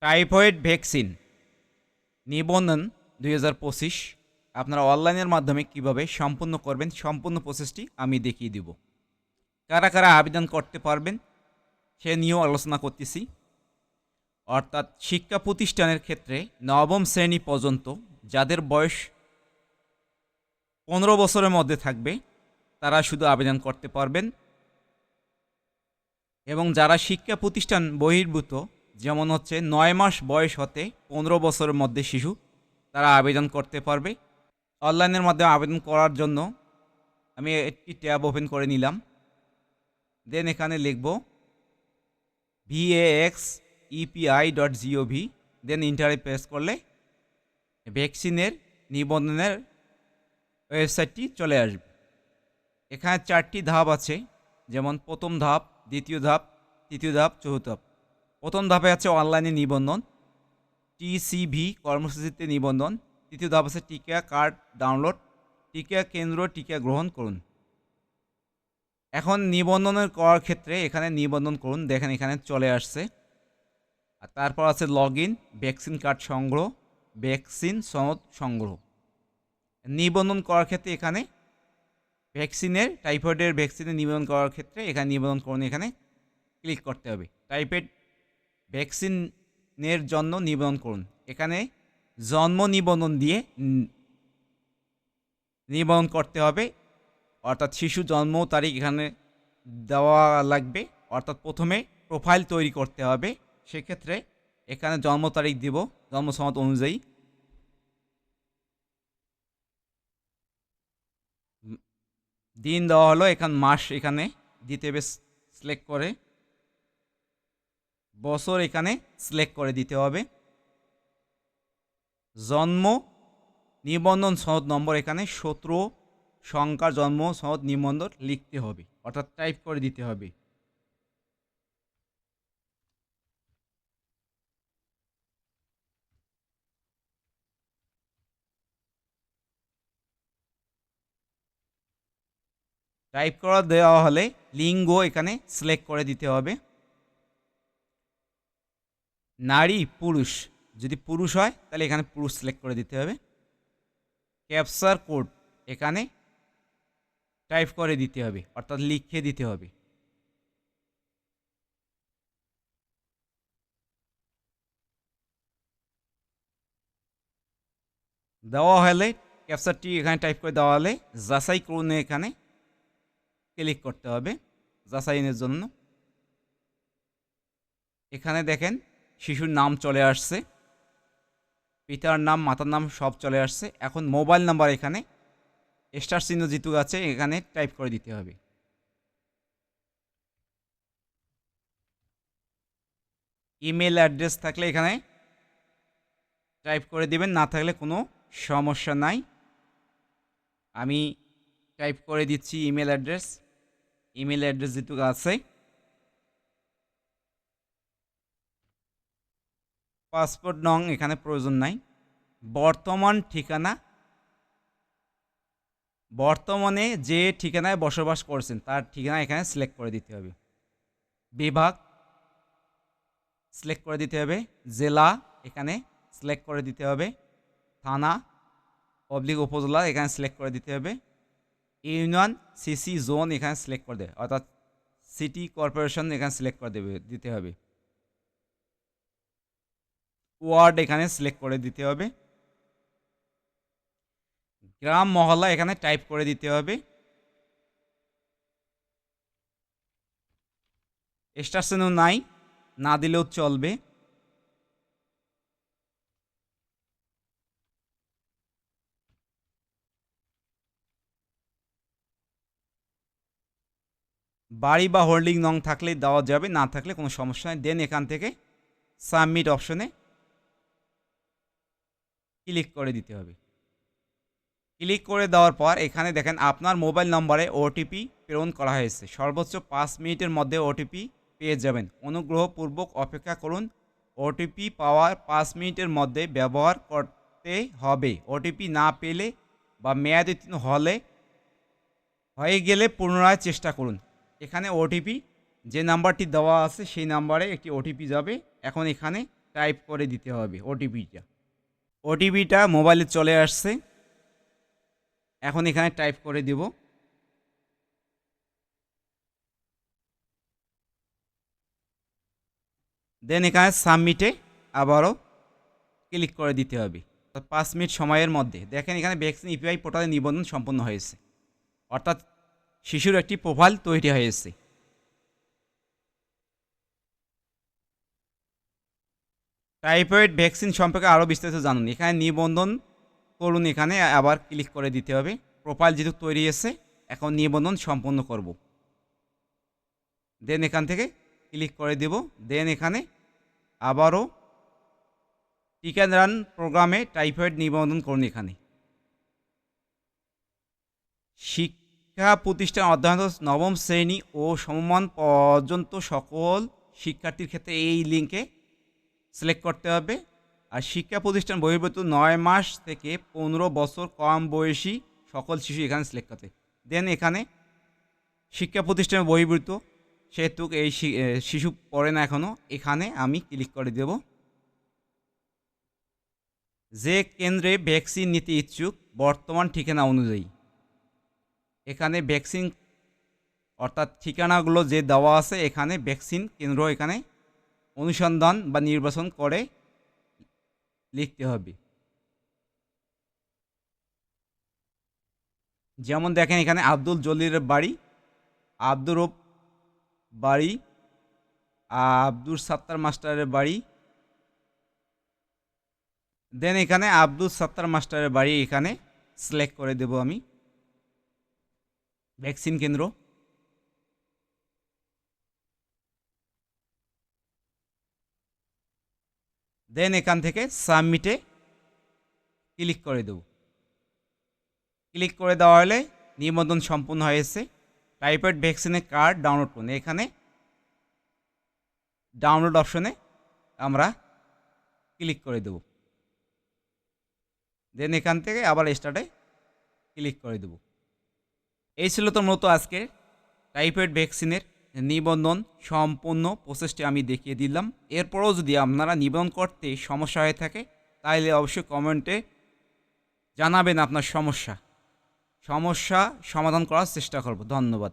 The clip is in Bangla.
Typhoid vaccine. নিবন্ধন দুই হাজার পঁচিশ। আপনারা অনলাইনের মাধ্যমে কীভাবে সম্পূর্ণ করবেন, সম্পূর্ণ প্রসেসটি আমি দেখিয়ে দিব। কারা কারা আবেদন করতে পারবেন, সে নিয়েও আলোচনা করতেছি। অর্থাৎ শিক্ষা প্রতিষ্ঠানের ক্ষেত্রে নবম শ্রেণি পর্যন্ত যাদের বয়স পনেরো বছরের মধ্যে থাকবে, তারা শুধু আবেদন করতে পারবেন। এবং যারা শিক্ষা প্রতিষ্ঠান বহির্ভূত যেমন হচ্ছে নয় মাস বয়স হতে পনেরো বছরের মধ্যে শিশু তারা আবেদন করতে পারবে। অনলাইনের মাধ্যমে আবেদন করার জন্য আমি একটি ট্যাব ওপেন করে নিলাম। দেন এখানে লিখব VAX EPI dot GOV then ইন্টারে প্রেস করলে ভ্যাকসিনের নিবন্ধনের ওয়েবসাইটটি চলে আসবে। এখানে চারটি ধাপ আছে, যেমন প্রথম ধাপ, দ্বিতীয় ধাপ, তৃতীয় ধাপ, চতুর্থ ধাপ। প্রথম ধাপে আছে অনলাইনে নিবন্ধন টিসিভি কর্মসূচিতে নিবন্ধন তৃতীয় ধাপ আছে টিকা কার্ড ডাউনলোড, টিকা কেন্দ্র টিকা গ্রহণ করুন। এখন নিবন্ধনের করার ক্ষেত্রে এখানে নিবন্ধন করুন, দেখেন এখানে চলে আসছে। আর তারপর আছে লগ ইন ভ্যাকসিন কার্ড সংগ্রহ, ভ্যাকসিন সনদ সংগ্রহ। নিবন্ধন করার ক্ষেত্রে এখানে ভ্যাকসিনের, টাইফয়েডের ভ্যাকসিনের নিবন্ধন করার ক্ষেত্রে এখানে নিবন্ধন করুন, এখানে ক্লিক করতে হবে। টাইফয়েড ভ্যাকসিনের জন্য নিবন্ধন করুন। এখানে জন্ম নিবন্ধন দিয়ে নিবন্ধন করতে হবে। অর্থাৎ শিশু জন্ম তারিখ এখানে দেওয়া লাগবে। অর্থাৎ প্রথমে প্রোফাইল তৈরি করতে হবে। সেক্ষেত্রে এখানে জন্ম তারিখ দিব, জন্ম সনদ অনুযায়ী। দিন দেওয়া হলো, এখান মাস এখানে দিতে হবে সিলেক্ট করে। বছর এখানে সিলেক্ট করে দিতে হবে। জন্ম, নিবন্ধন সনদ নম্বর এখানে সতেরো, সংখ্যার জন্ম সনদ নিবন্ধন লিখতে হবে, অর্থাৎ টাইপ করে দিতে হবে। টাইপ করা দেওয়া হলে লিঙ্গ এখানে সিলেক্ট করে দিতে হবে। নারী, পুরুষ। যদি পুরুষ হয়, তাহলে এখানে পুরুষ সিলেক্ট করে দিতে হবে। ক্যাপচার কোড এখানে টাইপ করে দিতে হবে, অর্থাৎ লিখে দিতে হবে। দেওয়া হলে ক্যাপচারটি এখানে টাইপ করে দেওয়া হলে, যাচাই করুন এখানে। ক্লিক করতে হবে যাচাইনের জন্য। এখানে দেখেন শিশুর নাম চলে আসছে। পিতার নাম, মাতার নাম সব চলে আসছে। এখন মোবাইল নাম্বার এখানে, স্টার চিহ্ন জিতু আছে, এখানে টাইপ করে দিতে হবে। ইমেল অ্যাড্রেস থাকলে এখানে টাইপ করে দিবেন, না থাকলে কোনো সমস্যা নাই। আমি টাইপ করে দিচ্ছি ইমেল অ্যাড্রেস। ইমেল অ্যাড্রেস যেটুকু আছে পাসপোর্ট নং এখানে প্রয়োজন নাই। বর্তমান ঠিকানা, বর্তমানে যে ঠিকানায় বসবাস করছেন, তার ঠিকানা এখানে সিলেক্ট করে দিতে হবে। বিভাগ সিলেক্ট করে দিতে হবে। জেলা এখানে সিলেক্ট করে দিতে হবে। থানা পাবলিক উপজেলা এখানে সিলেক্ট করে দিতে হবে। ইউনিয়ন, সিসি, জোন এখানে সিলেক্ট করে দেবে অর্থাৎ সিটি কর্পোরেশন এখানে সিলেক্ট করে দেবে, দিতে হবে। ওয়ার্ড এখানে সিলেক্ট করে দিতে হবে। গ্রাম, মহল্লা এখানে টাইপ করে দিতে হবে। স্টেশনও নাই, না দিলেও চলবে। বাড়ি বা হোল্ডিং নং থাকলে দেওয়া যাবে, না থাকলে কোনো সমস্যা নেই। দেন এখান থেকে সাবমিট অপশনে ক্লিক করে দিতে হবে। ক্লিক করে দেওয়ার পর এখানে দেখেন আপনার মোবাইল নম্বরে ওটিপি প্রেরণ করা হয়েছে। সর্বোচ্চ পাঁচ মিনিটের মধ্যে ওটিপি পেয়ে যাবেন। অনুগ্রহপূর্বক অপেক্ষা করুন। ওটিপি পাওয়ার পাঁচ মিনিটের মধ্যে ব্যবহার করতে হবে। ওটিপি না পেলে বা মেয়াদ উত্তীর্ণ হলে হয়ে গেলে পুনরায় চেষ্টা করুন। এখানে ওটিপি যে নাম্বারটি দেওয়া আছে সেই নাম্বারে একটি ওটিপি যাবে। এখন এখানে টাইপ করে দিতে হবে ওটিপিটা ওটিপিটা মোবাইলে চলে আসছে। এখন এখানে টাইপ করে দিব। দেন এখানে সাবমিটে আবারও ক্লিক করে দিতে হবে। পাঁচ মিনিট সময়ের মধ্যে। দেখেন এখানে ভ্যাকসিন ইপিআই পোর্টালে নিবন্ধন সম্পন্ন হয়েছে। অর্থাৎ শিশুর একটি প্রোফাইল তৈরি হয়েছে। টাইফয়েড ভ্যাকসিন সম্পর্কে আরও বিস্তারিত জানুন। এখানে নিবন্ধন করুন এখানে আবার ক্লিক করে দিতে হবে। প্রোফাইল যেহেতু তৈরি হয়েছে, এখন নিবন্ধন সম্পন্ন করব। দেন এখান থেকে ক্লিক করে দেব। দেন এখানে আবারও টিকা রান প্রোগ্রামে টাইফয়েড নিবন্ধন করুন এখানে। শিক্ষা প্রতিষ্ঠান অধ্যয়নত নবম শ্রেণি ও সমমান পর্যন্ত সকল শিক্ষার্থীর ক্ষেত্রে এই লিঙ্কে সিলেক্ট করতে হবে। আর শিক্ষা প্রতিষ্ঠান বহির্ভূত নয় মাস থেকে পনেরো বছর কম বয়সী সকল শিশু এখানে সিলেক্ট করতে। দেন এখানে শিক্ষা প্রতিষ্ঠানে বহির্ভূত, সেহেতু এই শিশু পড়ে না এখনও এখানে আমি ক্লিক করে দেব। যে কেন্দ্রে ভ্যাকসিন নিতে ইচ্ছুক, বর্তমান ঠিকানা অনুযায়ী। এখানে ভ্যাকসিন অর্থাৎ ঠিকানাগুলো যে দেওয়া আছে, এখানে ভ্যাকসিন কেন্দ্র এখানে অনুসন্ধান বা নির্বাচন করে লিখতে হবে। যেমন দেখেন এখানে আব্দুল জলিলের বাড়ি, আব্দুর বাড়ি আব্দুল সাত্তার মাস্টারের বাড়ি। দেন এখানে আব্দুল সাত্তার মাস্টারের বাড়ি এখানে সিলেক্ট করে দেব আমি। ভ্যাকসিন কেন্দ্র। দেন এখান থেকে সাবমিটে ক্লিক করে দেব। ক্লিক করে দেওয়া হলে নিবন্ধন সম্পূর্ণ হয়েছে টাইপয়েড ভ্যাকসিনের কার্ড ডাউনলোড করুন। এখানে ডাউনলোড অপশনে আমরা ক্লিক করে দেব। দেন এখান থেকে আবার স্টার্টে ক্লিক করে দেব। এই ছিল তো মূলত আজকে টাইফয়েড ভ্যাকসিনের নিবন্ধন সম্পূর্ণ প্রসেসটি আমি দেখিয়ে দিলাম। এরপরও যদি আপনারা নিবন্ধন করতে সমস্যা হয়ে থাকে, তাহলে অবশ্যই কমেন্টে জানাবেন আপনার সমস্যা। সমস্যা সমাধান করার চেষ্টা করব। ধন্যবাদ।